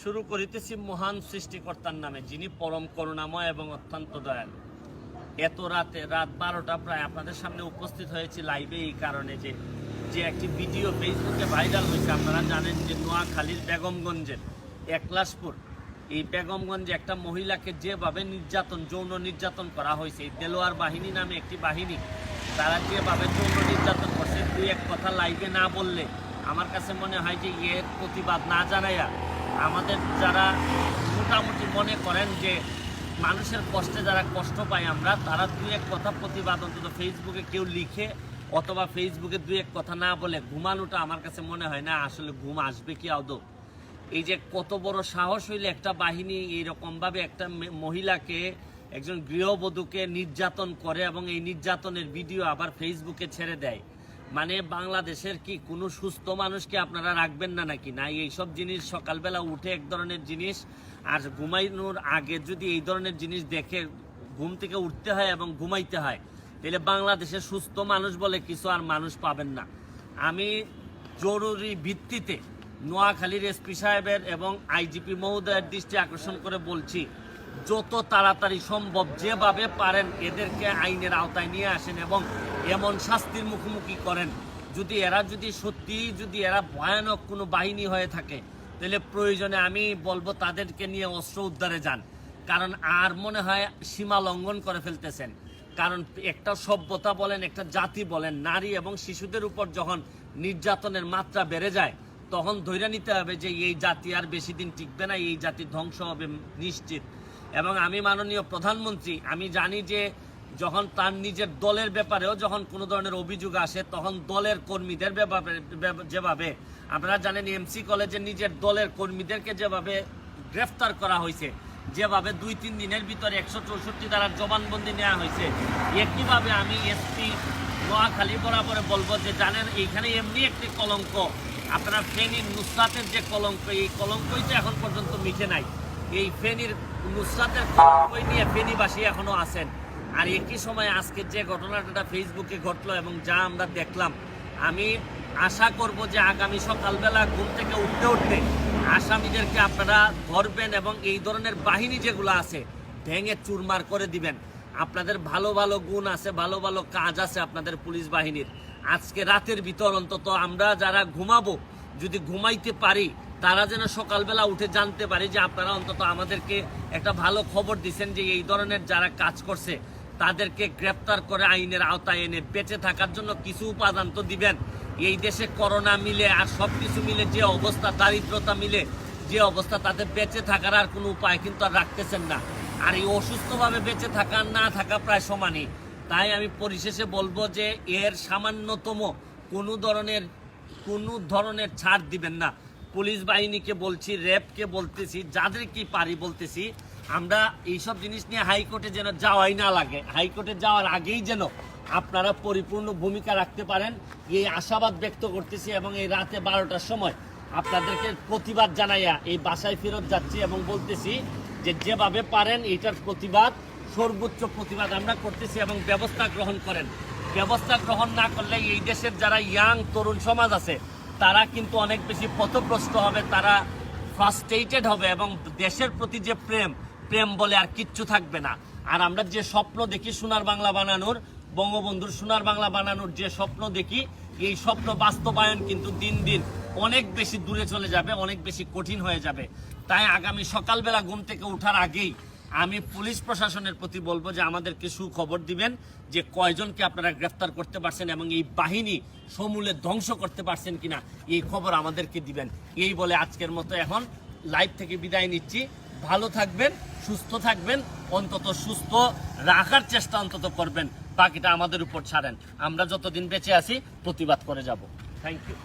শুরু করিতেছি মহান সৃষ্টিকর্তার নামে, যিনি পরম করুণাময় এবং অত্যন্ত দয়ালু। এত রাতে, রাত বারোটা প্রায় আপনাদের সামনে উপস্থিত হয়েছি লাইভে এই কারণে যে যে একটি ভিডিও ফেসবুকে ভাইরাল হয়েছে। আপনারা জানেন যে নোয়াখালীর বেগমগঞ্জের একলাসপুর, এই বেগমগঞ্জে একটা মহিলাকে যেভাবে নির্যাতন, যৌন নির্যাতন করা হয়েছে, এই দেলোয়ার বাহিনী নামে একটি বাহিনী, তারা যেভাবে যৌন নির্যাতন করছে, দুই এক কথা লাইভে না বললে আমার কাছে মনে হয় যে এর প্রতিবাদ না জানাইয়া আমাদের যারা মোটামুটি মনে করেন যে মানুষের কষ্টে যারা কষ্ট পাই আমরা, তারা দুই এক কথা প্রতিবাদ অন্তত ফেসবুকে কেউ লিখে অথবা ফেসবুকে দুই এক কথা না বলে ঘুমানোটা আমার কাছে মনে হয় না আসলে ঘুম আসবে কি আদৌ। এই যে কত বড় সাহস হইলে একটা বাহিনী এইরকম ভাবে একটা মহিলাকে, একজন গৃহবধূকে নির্যাতন করে এবং এই নির্যাতনের ভিডিও আবার ফেসবুকে ছেড়ে দেয়। মানে বাংলাদেশের কি কোনো সুস্থ মানুষকে আপনারা রাখবেন না নাকি? না, এইসব জিনিস সকালবেলা উঠে এক ধরনের জিনিস আর ঘুমাইনোর আগে যদি এই ধরনের জিনিস দেখে ঘুম থেকে উঠতে হয় এবং ঘুমাইতে হয়, তাহলে বাংলাদেশের সুস্থ মানুষ বলে কিছু আর মানুষ পাবেন না। আমি জরুরি ভিত্তিতে নোয়াখালীর এসপি সাহেবের এবং আইজিপি মহোদয়ের দৃষ্টি আকর্ষণ করে বলছি, যত তাড়াতাড়ি সম্ভব যেভাবে পারেন এদেরকে আইনের আওতায় নিয়ে আসেন এবং এমন শাস্তির মুখোমুখি করেন। যদি এরা যদি সত্যি যদি এরা ভয়ানক কোনো বাহিনী হয়ে থাকে, তাহলে প্রয়োজনে আমি বলব তাদেরকে নিয়ে অস্ত্র উদ্ধারে যান। কারণ আর মনে হয় সীমা লঙ্ঘন করে ফেলতেছেন। কারণ একটা সভ্যতা বলেন, একটা জাতি বলেন, নারী এবং শিশুদের উপর যখন নির্যাতনের মাত্রা বেড়ে যায়, তখন ধৈর্য নিতে হবে যে এই জাতি আর বেশি দিন টিকবে না, এই জাতি ধ্বংস হবে নিশ্চিত। এবং আমি মাননীয় প্রধানমন্ত্রী, আমি জানি যে যখন তার নিজের দলের ব্যাপারেও যখন কোনো ধরনের অভিযোগ আসে, তখন দলের কর্মীদের যেভাবে, আপনারা জানেন এমসি কলেজের নিজের দলের কর্মীদেরকে যেভাবে গ্রেফতার করা হয়েছে, যেভাবে দুই তিন দিনের ভিতরে একশো চৌষট্টি দ্বারা জবানবন্দি নেওয়া হয়েছে, একইভাবে আমি এসপি নোয়াখালী বরাবরে বলব যে, জানেন, এইখানে এমনি একটি কলঙ্ক। আপনারা ফেনীর নুসরাতের যে কলঙ্ক, এই কলঙ্কই তো এখন পর্যন্ত মিটে নাই। এই ফেনীর নুসরাতের কলঙ্কই নিয়ে ফেনীবাসী এখনও আছেন। আর একই সময় আজকে যে ঘটনাটা ফেসবুকে ঘটলো এবং যা আমরা দেখলাম, আমি আশা করব যে আগামী সকালবেলা ঘুম থেকে উঠতে উঠতে আসামিদেরকে আপনারা ধরবেন এবং এই ধরনের বাহিনী যেগুলো আছে, ভেঙে চুরমার করে দিবেন। আপনাদের ভালো ভালো গুণ আছে, ভালো ভালো কাজ আছে আপনাদের পুলিশ বাহিনীর। আজকে রাতের ভিতর অন্তত আমরা যারা ঘুমাবো, যদি ঘুমাইতে পারি, তারা যেন সকালবেলা উঠে জানতে পারি যে আপনারা অন্তত আমাদেরকে একটা ভালো খবর দিচ্ছেন যে এই ধরনের যারা কাজ করছে তাদেরকে গ্রেপ্তার করে আইনের আওতায় এনে বেঁচে থাকার জন্য কিছু উপাদান তো দিবেন। এই দেশে করোনা মিলে আর সব কিছু মিলে যে অবস্থা, দারিদ্রতা মিলে যে অবস্থা তাদের বেঁচে থাকার আর কোনো উপায় কিন্তু আর রাখতেছেন না। আর এই অসুস্থভাবে বেঁচে থাকা, না থাকা প্রায় সমানই। তাই আমি পরিশেষে বলব যে এর সামান্যতম কোনো ধরনের কোনো ধরনের ছাড় দিবেন না। পুলিশ বাহিনীকে বলছি, র্যাবকে বলতেছি যাদের কি পারি বলতেছি আমরা এইসব জিনিস নিয়ে হাইকোর্টে যেন যাওয়াই না লাগে। হাইকোর্টে যাওয়ার আগেই যেন আপনারা পরিপূর্ণ ভূমিকা রাখতে পারেন। এই আশাবাদ ব্যক্ত করতেছি এবং এই রাতে বারোটার সময় আপনাদেরকে প্রতিবাদ জানাইয়া এই বাসায় ফেরত যাচ্ছি এবং বলতেছি যে যেভাবে পারেন এটার প্রতিবাদ, সর্বোচ্চ প্রতিবাদ আমরা করতেছি এবং ব্যবস্থা গ্রহণ করেন। ব্যবস্থা গ্রহণ না করলে এই দেশের যারা ইয়াং তরুণ সমাজ আছে, তারা কিন্তু অনেক বেশি পথভ্রষ্ট হবে, তারা ফ্রাস্ট্রেটেড হবে এবং দেশের প্রতি যে প্রেম প্রেম বলে আর কিচ্ছু থাকবে না। আর আমরা যে স্বপ্ন দেখি সোনার বাংলা বানানোর, বঙ্গবন্ধুর সোনার বাংলা বানানোর যে স্বপ্ন দেখি, এই স্বপ্ন বাস্তবায়ন কিন্তু দিন দিন অনেক বেশি দূরে চলে যাবে, অনেক বেশি কঠিন হয়ে যাবে। তাই আগামী সকালবেলা ঘুম থেকে ওঠার আগেই আমি পুলিশ প্রশাসনের প্রতি বলব যে আমাদেরকে সুখবর দিবেন যে কয়জনকে আপনারা গ্রেফতার করতে পারছেন এবং এই বাহিনী সমূলে ধ্বংস করতে পারছেন কিনা, এই খবর আমাদেরকে দিবেন। এই বলে আজকের মতো এখন। লাইভ থেকে বিদায় নিচ্ছি। ভালো থাকবেন, সুস্থ থাকবেন, অন্তত সুস্থ রাখার চেষ্টা অন্তত করবেন। বাকিটা আমাদের উপর ছাড়েন। আমরা যতদিন বেঁচে আছি, প্রতিবাদ করে যাব। Thank you